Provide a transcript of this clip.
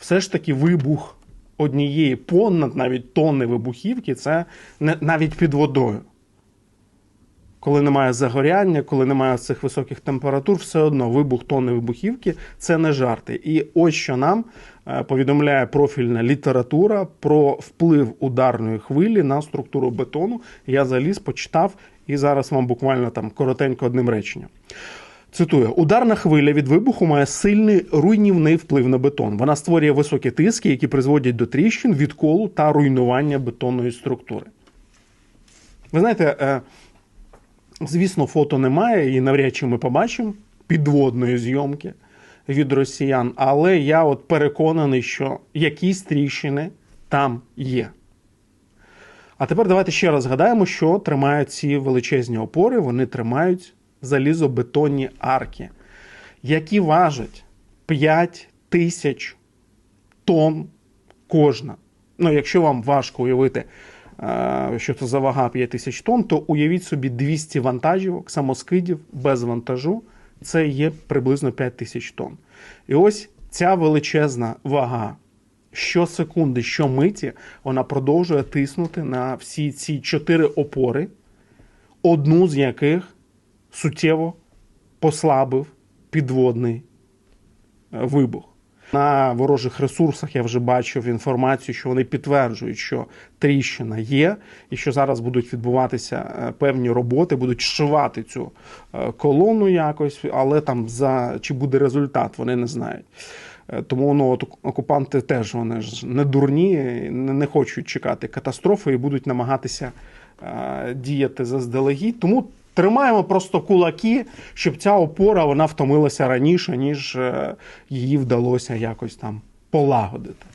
все ж таки вибух однієї понад навіть тонни вибухівки це не, навіть під водою. Коли немає загоряння, коли немає цих високих температур, все одно вибух тонни вибухівки це не жарти. І ось що нам е, повідомляє профільна література про вплив ударної хвилі на структуру бетону. Я заліз, почитав і зараз вам буквально там коротенько одним реченням. Цитую: ударна хвиля від вибуху має сильний руйнівний вплив на бетон. Вона створює високі тиски, які призводять до тріщин, відколу та руйнування бетонної структури. Ви знаєте, е, звісно, фото немає, і навряд чи ми побачимо підводної зйомки від росіян, але я от переконаний, що якісь тріщини там є. А тепер давайте ще раз згадаємо, що тримають ці величезні опори. Вони тримають залізобетонні арки, які важать 5 тисяч тонн кожна. Ну, якщо вам важко уявити, е, що це за вага 5 тисяч тонн, то уявіть собі 200 вантажівок, самоскидів без вантажу. Це є приблизно 5 тисяч тонн. І ось ця величезна вага щосекунди, щомиті, вона продовжує тиснути на всі ці чотири опори, одну з яких суттєво послабив підводний е, вибух. На ворожих ресурсах я вже бачив інформацію, що вони підтверджують, що тріщина є, і що зараз будуть відбуватися е, певні роботи, будуть зшивати цю е, колону якось, але там за чи буде результат, вони не знають. Тому ну, от окупанти теж вони ж не дурні, не, хочуть чекати катастрофи і будуть намагатися діяти заздалегідь. Тому тримаємо просто кулаки, щоб ця опора вона втомилася раніше, ніж е, її вдалося якось там полагодити.